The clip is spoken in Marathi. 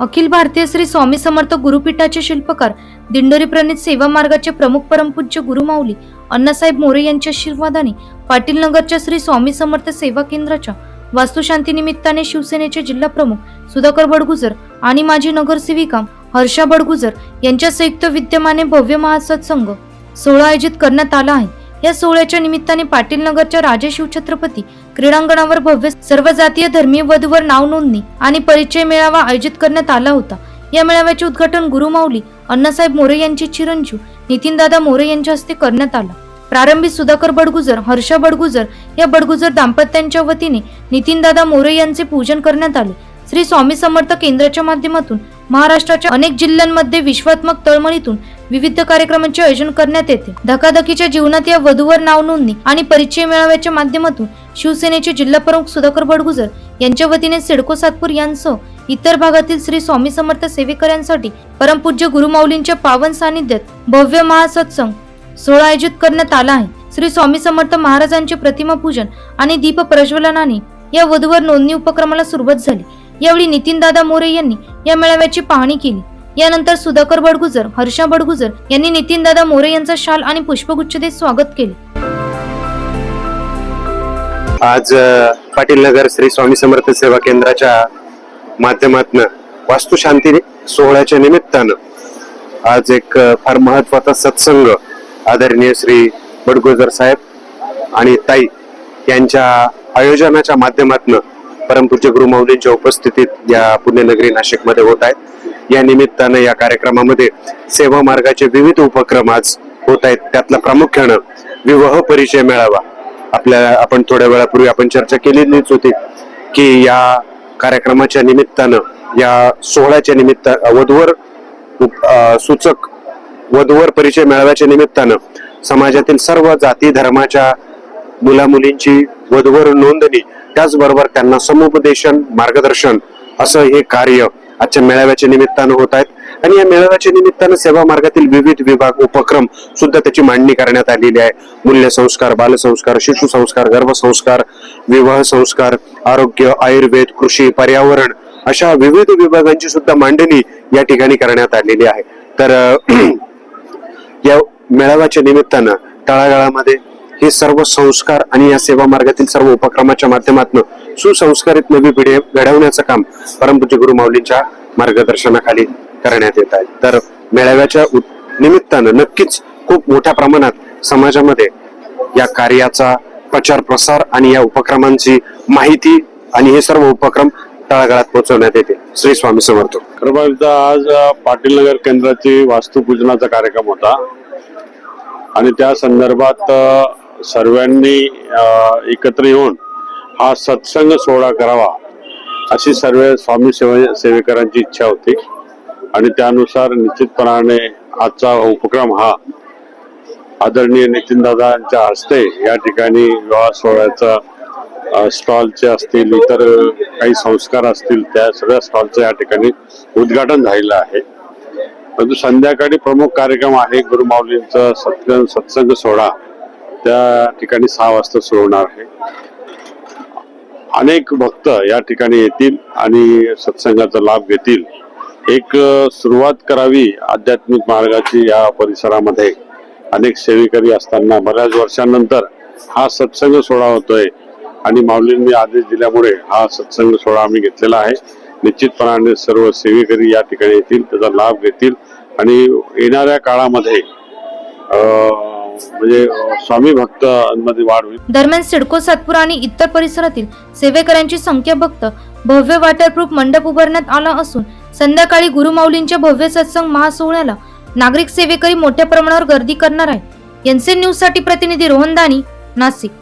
अखिल भारतीय श्री स्वामी समर्थ गुरुपीठाचे शिल्पकार दिंडोरी प्रणित सेवा मार्गाचे प्रमुख परमपूज्य गुरुमाऊली अण्णासाहेब मोरे यांच्या आशीर्वादाने पाटील नगरच्या श्री स्वामी समर्थ सेवा केंद्राच्या वास्तुशांती निमित्ताने शिवसेनेचे जिल्हा प्रमुख सुधाकर बडगुजर आणि माजी नगरसेविका हर्षा बडगुजर यांच्या संयुक्त विद्यमाने भव्य महासत्संग सोहळा आयोजित करण्यात आला आहे. या सोहळ्याच्या निमित्ताने पाटील नगरच्या राजे शिवछत्रपती क्रीडांगणावर भव्य सर्व जातीय धर्मीय वधूवर नाव नोंदणी आणि परिचय मेळावा आयोजित करण्यात आला होता. या मेळाव्याचे उद्घाटन गुरुमाऊली अण्णासाहेब मोरे यांचे चिरंजीव नितीनदादा मोरे यांच्या हस्ते करण्यात आला. प्रारंभी सुधाकर बडगुजर हर्षा बडगुजर या बडगुजर दाम्पत्यांच्या वतीने नितीनदादा मोरे यांचे पूजन करण्यात आले. श्री स्वामी समर्थ केंद्राच्या माध्यमातून महाराष्ट्राच्या अनेक जिल्ह्यांमध्ये विश्वात्मक तळमळीतून विविध कार्यक्रमांचे आयोजन करण्यात येते. धकाधकीच्या जीवनात या वधूवर नाव नोंदणी आणि परिचय मेळाव्याच्या माध्यमातून शिवसेनेचे जिल्हा प्रमुख सुधाकर बडगुजर यांच्या वतीने सिडको सातपूर यांसह इतर भागातील श्री स्वामी समर्थ सेवेकऱ्यांसाठी परमपूज्य गुरुमाऊलींच्या पावन सानिध्यात भव्य महासत्संग सोहळा आयोजित करण्यात आला आहे. श्री स्वामी समर्थ महाराजांचे प्रतिमा पूजन आणि दीप प्रज्वलनाने या वधूवर नोंदणी उपक्रमाला सुरुवात झाली. यावेळी नितीनदादा मोरे यांनी या मेळाव्याची पाहणी केली. यानंतर सुधाकर बडगुजर हर्षा बडगुजर यांनी नितीनदादा मोरे यांचा शाल आणि पुष्पगुच्छ देत स्वागत केले. आज पाटील नगर श्री स्वामी समर्थ सेवा केंद्राच्या माध्यमातून वास्तुशांती सोहळ्याच्या निमित्तानं आज एक फार महत्त्वाचा सत्संग आदरणीय श्री बडगोजर साहेब आणि ताई यांच्या आयोजनाच्या माध्यमातून परमपूज्य गुरुमाऊलींच्या उपस्थितीत या पुण्यनगरी नाशिकमध्ये होत आहेत. या निमित्तानं या कार्यक्रमामध्ये सेवा मार्गाचे विविध उपक्रम आज होत आहेत. त्यातला प्रामुख्यानं विवाह परिचय मेळावा. आपल्या आपण थोड्या वेळापूर्वी आपण चर्चा केलेलीच होती की या कार्यक्रमाच्या निमित्तानं या सोहळ्याच्या निमित्त वधवर उप- सूचक वधवर परिचय मेळाव्याच्या निमित्तानं समाजातील सर्व जाती धर्माच्या मुला मुलींची नोंदणी त्याचबरोबर त्यांना समुपदेशन मार्गदर्शन असं हे कार्य आजच्या मेळाव्याच्या निमित्तानं होत आहेत. आणि या मेळाव्याच्या निमित्तानं सेवा मार्गातील विविध विभाग उपक्रम सुद्धा त्याची मांडणी करण्यात आलेली आहे. मूल्य संस्कार बालसंस्कार शिशु संस्कार गर्भसंस्कार विवाह संस्कार आरोग्य आयुर्वेद कृषी पर्यावरण अशा विविध विभागांची सुद्धा मांडणी या ठिकाणी करण्यात आलेली आहे. तर या मेळाव्याच्या निमित्तानं तळागाळामध्ये हे सर्व संस्कार आणि या सेवा मार्गातील सर्व उपक्रमाच्या माध्यमातून सुसंस्कारित नवी पिढी घडवण्याचं काम परमपूज्य गुरु माऊलींच्या मार्गदर्शनाखाली करण्यात येत आहे. तर मेळाव्याच्या निमित्तानं नक्कीच खूप मोठ्या प्रमाणात समाजामध्ये या कार्याचा प्रचार प्रसार आणि या उपक्रमांची माहिती आणि हे सर्व उपक्रम तळागाळात पोहोचवण्यात येते. श्री स्वामी समर्थ. खरं आज पाटील नगर केंद्राची वास्तुपूजनाचा कार्यक्रम होता. आणि त्या संदर्भात सर्वांनी एकत्र येऊन हा सत्संग सोहळा करावा अशी सर्व स्वामी सेवा सेवेकरांची इच्छा होती. आणि त्यानुसार निश्चितपणाने आजचा उपक्रम हा आदरणीय नितीनदादांच्या हस्ते या ठिकाणी विवाह सोहळ्याचा स्टॉलचे असतील इतर काही संस्कार असतील त्या सगळ्या स्टॉलचं या ठिकाणी उद्घाटन झालेलं आहे. परंतु संध्याकाळी प्रमुख कार्यक्रम आहे गुरुमाऊलींचा सत्संग सत्संग सोहळा. त्या ठिकाणी सहा वाजता सुरू होणार आहे. अनेक भक्त या ठिकाणी येतील आणि सत्संगाचा लाभ घेतील. एक सुरुवात करावी आध्यात्मिक मार्गाची या परिसरामध्ये. अनेक सेवेकरी असताना बऱ्याच वर्षांनंतर हा सत्संग सोहळा होतोय. आणि माऊलींनी आदेश दिल्यामुळे हा सत्संग सोहळा आम्ही घेतलेला आहे. निश्चितपणाने सर्व सेवेकरी या ठिकाणी येतील त्याचा लाभ घेतील. आणि येणाऱ्या काळामध्ये अं, म्हणजे स्वामी भक्तांमध्ये वाढ होईल. दरम्यान सिडको सातपूर आणि इतर परिसरातील सेवेकऱ्यांची संख्या भक्त भव्य वॉटरप्रूफ मंडप उभारण्यात आला असून संध्याकाळी गुरुमाऊलींच्या भव्य सत्संग महासोहळ्याला नागरिक सेवेकरी मोठ्या प्रमाणावर गर्दी करणार आहे एनसीएन न्यूजसाठी प्रतिनिधी रोहन दानी नाशिक.